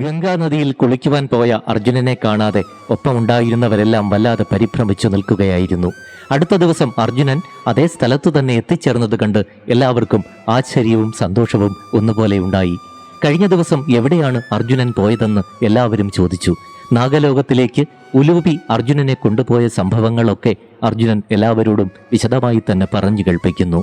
ഗംഗാനദിയിൽ കുളിക്കുവാൻ പോയ അർജുനനെ കാണാതെ ഒപ്പമുണ്ടായിരുന്നവരെല്ലാം വല്ലാതെ പരിഭ്രമിച്ചു നിൽക്കുകയായിരുന്നു. അടുത്ത ദിവസം അർജുനൻ അതേ സ്ഥലത്തു തന്നെ എത്തിച്ചേർന്നത് കണ്ട് എല്ലാവർക്കും ആശ്ചര്യവും സന്തോഷവും ഒന്നുപോലെ ഉണ്ടായി. കഴിഞ്ഞ ദിവസം എവിടെയാണ് അർജുനൻ പോയതെന്ന് എല്ലാവരും ചോദിച്ചു. നാഗലോകത്തിലേക്ക് ഉലൂപി അർജുനനെ കൊണ്ടുപോയ സംഭവങ്ങളൊക്കെ അർജുനൻ എല്ലാവരോടും വിശദമായി തന്നെ പറഞ്ഞു കേൾപ്പിക്കുന്നു.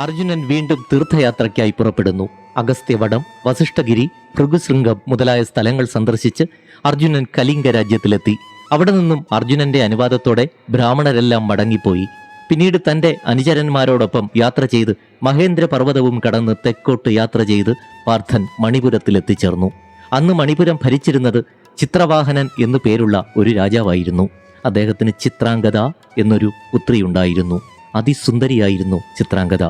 അർജുനൻ വീണ്ടും തീർത്ഥയാത്രയ്ക്കായി പുറപ്പെടുന്നു. അഗസ്ത്യവടം വസിഷ്ഠഗിരി ഭൃഗുശൃംഗം മുതലായ സ്ഥലങ്ങൾ സന്ദർശിച്ച് അർജുനൻ കലിംഗ രാജ്യത്തിലെത്തി. അവിടെ നിന്നും അർജുനന്റെ അനുവാദത്തോടെ ബ്രാഹ്മണരെല്ലാം മടങ്ങിപ്പോയി. പിന്നീട് തന്റെ അനുചരന്മാരോടൊപ്പം യാത്ര ചെയ്ത് മഹേന്ദ്ര പർവതവും കടന്ന് തെക്കോട്ട് യാത്ര ചെയ്ത് പാർത്ഥൻ മണിപുരത്തിലെത്തിച്ചേർന്നു. അന്ന് മണിപുരം ഭരിച്ചിരുന്നത് ചിത്രവാഹനൻ എന്നു പേരുള്ള ഒരു രാജാവായിരുന്നു. അദ്ദേഹത്തിന് ചിത്രാംഗത എന്നൊരു പുത്രിയുണ്ടായിരുന്നു അതിസുന്ദരിയായിരുന്നു ചിത്രാംഗത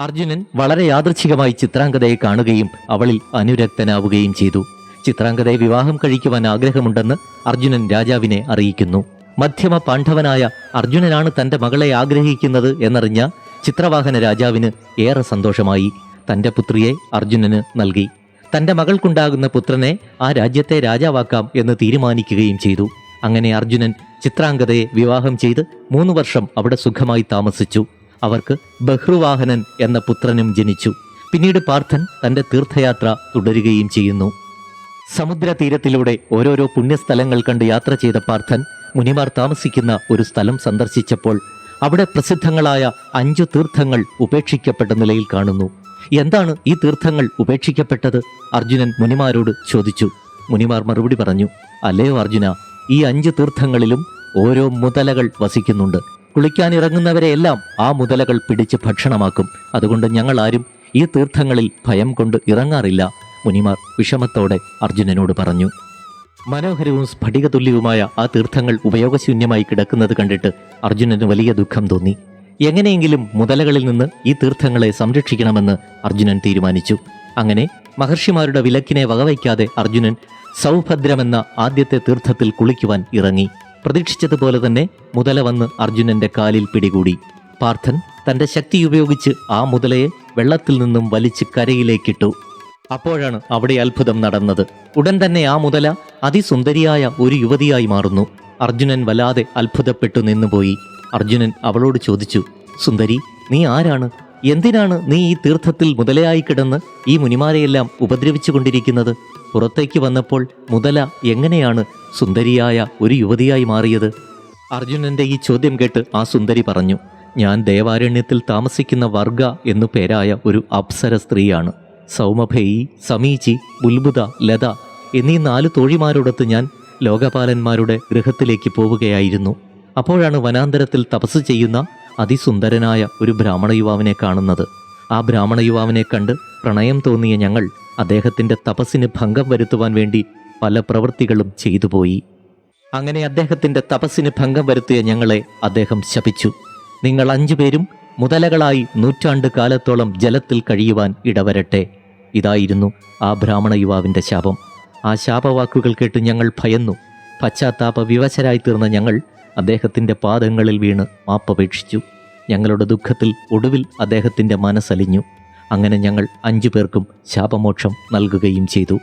അർജുനൻ വളരെ യാദൃച്ഛികമായി ചിത്രാംഗതയെ കാണുകയും അവളിൽ അനുരക്തനാവുകയും ചെയ്തു. ചിത്രാംഗതയെ വിവാഹം കഴിക്കുവാൻ ആഗ്രഹമുണ്ടെന്ന് അർജുനൻ രാജാവിനെ അറിയിക്കുന്നു. മധ്യമ പാണ്ഡവനായ അർജുനനാണ് തന്റെ മകളെ ആഗ്രഹിക്കുന്നത് എന്നറിഞ്ഞ ചിത്രവാഹന രാജാവിന് ഏറെ സന്തോഷമായി. തന്റെ പുത്രിയെ അർജുനന് നൽകി. തന്റെ മകൾക്കുണ്ടാകുന്ന പുത്രനെ ആ രാജ്യത്തെ രാജാവാക്കാം എന്ന് തീരുമാനിക്കുകയും ചെയ്തു. അങ്ങനെ അർജുനൻ ചിത്രാംഗതയെ വിവാഹം ചെയ്ത് മൂന്ന് വർഷം അവിടെ സുഖമായി താമസിച്ചു. അവർക്ക് ബഹ്റുവാഹനൻ എന്ന പുത്രനും ജനിച്ചു. പിന്നീട് പാർത്ഥൻ തന്റെ തീർത്ഥയാത്ര തുടരുകയും ചെയ്യുന്നു. സമുദ്രതീരത്തിലൂടെ ഓരോരോ പുണ്യസ്ഥലങ്ങൾ കണ്ട് യാത്ര ചെയ്ത പാർത്ഥൻ മുനിമാർ താമസിക്കുന്ന ഒരു സ്ഥലം സന്ദർശിച്ചപ്പോൾ അവിടെ പ്രസിദ്ധങ്ങളായ അഞ്ചു തീർത്ഥങ്ങൾ ഉപേക്ഷിക്കപ്പെട്ട നിലയിൽ കാണുന്നു. എന്താണ് ഈ തീർത്ഥങ്ങൾ ഉപേക്ഷിക്കപ്പെട്ടത്? അർജുനൻ മുനിമാരോട് ചോദിച്ചു. മുനിമാർ മറുപടി പറഞ്ഞു അല്ലയോ അർജുന ഈ അഞ്ച് തീർത്ഥങ്ങളിലും ഓരോ മുതലകൾ വസിക്കുന്നുണ്ട്. കുളിക്കാനിറങ്ങുന്നവരെയെല്ലാം ആ മുതലകൾ പിടിച്ച് ഭക്ഷണമാക്കും. അതുകൊണ്ട് ഞങ്ങളാരും ഈ തീർത്ഥങ്ങളിൽ ഭയം കൊണ്ട് ഇറങ്ങാറില്ല മുനിമാർ വിഷമത്തോടെ അർജുനനോട് പറഞ്ഞു. മനോഹരവും സ്ഫടികതുല്യവുമായ ആ തീർത്ഥങ്ങൾ ഉപയോഗശൂന്യമായി കിടക്കുന്നത് കണ്ടിട്ട് അർജുനന് വലിയ ദുഃഖം തോന്നി. എങ്ങനെയെങ്കിലും മുതലകളിൽ നിന്ന് ഈ തീർത്ഥങ്ങളെ സംരക്ഷിക്കണമെന്ന് അർജുനൻ തീരുമാനിച്ചു. അങ്ങനെ മഹർഷിമാരുടെ വിലക്കിനെ വകവയ്ക്കാതെ അർജുനൻ സൗഭദ്രമെന്ന ആദ്യത്തെ തീർത്ഥത്തിൽ കുളിക്കുവാൻ ഇറങ്ങി. പ്രതീക്ഷിച്ചതുപോലെ തന്നെ മുതല വന്ന് അർജുനന്റെ കാലിൽ പിടികൂടി. പാർത്ഥൻ തന്റെ ശക്തി ഉപയോഗിച്ച് ആ മുതലയെ വെള്ളത്തിൽ നിന്നും വലിച്ച് കരയിലേക്കിട്ടു. അപ്പോഴാണ് അവിടെ അത്ഭുതം നടന്നത്. ഉടൻ തന്നെ ആ മുതല അതിസുന്ദരിയായ ഒരു യുവതിയായി മാറുന്നു. അർജുനൻ വല്ലാതെ അത്ഭുതപ്പെട്ടു നിന്നുപോയി. അർജുനൻ അവളോട് ചോദിച്ചു സുന്ദരി നീ ആരാണ്? എന്തിനാണ് നീ ഈ തീർത്ഥത്തിൽ മുതലയായി കിടന്ന് ഈ മുനിമാരെയെല്ലാം ഉപദ്രവിച്ചു കൊണ്ടിരിക്കുന്നത് പുറത്തേക്ക് വന്നപ്പോൾ മുതല എങ്ങനെയാണ് സുന്ദരിയായ ഒരു യുവതിയായി മാറിയത്? അർജുനന്റെ ഈ ചോദ്യം കേട്ട് ആ സുന്ദരി പറഞ്ഞു ഞാൻ ദേവാരണ്യത്തിൽ താമസിക്കുന്ന വർഗ എന്നു പേരായ ഒരു അപ്സര സ്ത്രീയാണ്. സൗമഭേയി സമീചി ബുൽബുദ ലത എന്നീ നാല് തോഴിമാരോടൊത്ത് ഞാൻ ലോകപാലന്മാരുടെ ഗൃഹത്തിലേക്ക് പോവുകയായിരുന്നു. അപ്പോഴാണ് വനാന്തരത്തിൽ തപസ് ചെയ്യുന്ന അതിസുന്ദരനായ ഒരു ബ്രാഹ്മണ യുവാവിനെ കാണുന്നത്. ആ ബ്രാഹ്മണ യുവാവിനെ കണ്ട് പ്രണയം തോന്നിയ ഞങ്ങൾ അദ്ദേഹത്തിന്റെ തപസ്സിന് ഭംഗം വരുത്തുവാൻ വേണ്ടി പല പ്രവൃത്തികളും ചെയ്തുപോയി അങ്ങനെ അദ്ദേഹത്തിന്റെ തപസ്സിന് ഭംഗം വരുത്തിയ ഞങ്ങളെ അദ്ദേഹം ശപിച്ചു. നിങ്ങൾ അഞ്ചുപേരും മുതലകളായി നൂറ്റാണ്ട് കാലത്തോളം ജലത്തിൽ കഴിയുവാൻ ഇടവരട്ടെ. ഇതായിരുന്നു ആ ബ്രാഹ്മണ യുവാവിന്റെ ശാപം. ആ ശാപവാക്കുകൾ കേട്ട് ഞങ്ങൾ ഭയന്നു. പശ്ചാത്താപ വിവശരായി തീർന്ന ഞങ്ങൾ അദ്ദേഹത്തിന്റെ പാദങ്ങളിൽ വീണ് മാപ്പപേക്ഷിച്ചു. ഞങ്ങളുടെ ദുഃഖത്തിൽ ഒടുവിൽ അദ്ദേഹത്തിന്റെ മനസ്സലിഞ്ഞു. അങ്ങനെ ഞങ്ങൾ അഞ്ചു പേർക്കും ശാപമോക്ഷം നൽകുകയും ചെയ്തു.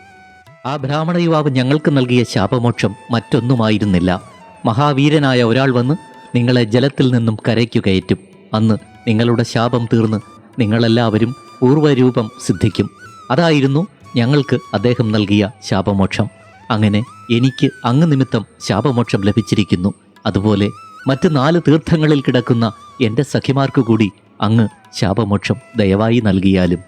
ആ ബ്രാഹ്മണ യുവാവ് ഞങ്ങൾക്ക് നൽകിയ ശാപമോക്ഷം മറ്റൊന്നുമായിരുന്നില്ല. മഹാവീരനായ ഒരാൾ വന്ന് നിങ്ങളെ ജലത്തിൽ നിന്നും കരയ്ക്കു കയറ്റും അന്ന് നിങ്ങളുടെ ശാപം തീർന്ന് നിങ്ങളെല്ലാവരും പൂർവരൂപം സിദ്ധിക്കും. അതായിരുന്നു ഞങ്ങൾക്ക് അദ്ദേഹം നൽകിയ ശാപമോക്ഷം. അങ്ങനെ എനിക്ക് അങ്ങ് നിമിത്തം ശാപമോക്ഷം ലഭിച്ചിരിക്കുന്നു. അതുപോലെ മറ്റ് നാല് തീർത്ഥങ്ങളിൽ കിടക്കുന്ന എന്റെ സഖിമാർക്കു കൂടി അങ്ങ് ശാപമോക്ഷം ദയവായി നൽകിയാലും.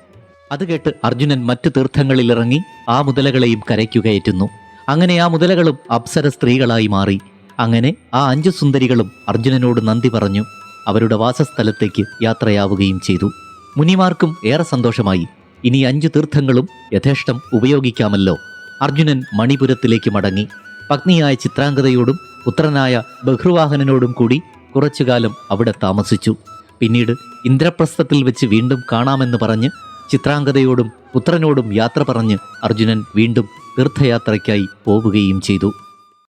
അത് കേട്ട് അർജുനൻ മറ്റു തീർത്ഥങ്ങളിൽ ഇറങ്ങി ആ മുതലകളെയും കരയ്ക്കുകയറ്റുന്നു. അങ്ങനെ ആ മുതലകളും അപ്സര സ്ത്രീകളായി മാറി. അങ്ങനെ ആ അഞ്ചു സുന്ദരികളും അർജുനനോട് നന്ദി പറഞ്ഞു. അവരുടെ വാസസ്ഥലത്തേക്ക് യാത്രയാവുകയും ചെയ്തു. മുനിമാർക്കും ഏറെ സന്തോഷമായി. ഇനി അഞ്ചു തീർത്ഥങ്ങളും യഥേഷ്ടം ഉപയോഗിക്കാമല്ലോ. അർജുനൻ മണിപുരത്തിലേക്ക് മടങ്ങി. പത്നിയായ ചിത്രാംഗതയോടും പുത്രനായ ബഹ്രുവാഹനനോടും കൂടി കുറച്ചുകാലം അവിടെ താമസിച്ചു. പിന്നീട് ഇന്ദ്രപ്രസ്ഥത്തിൽ വെച്ച് വീണ്ടും കാണാമെന്ന് പറഞ്ഞ് ചിത്രാംഗതയോടും പുത്രനോടും യാത്ര പറഞ്ഞ് അർജുനൻ വീണ്ടും തീർത്ഥയാത്രയ്ക്കായി പോവുകയും ചെയ്തു.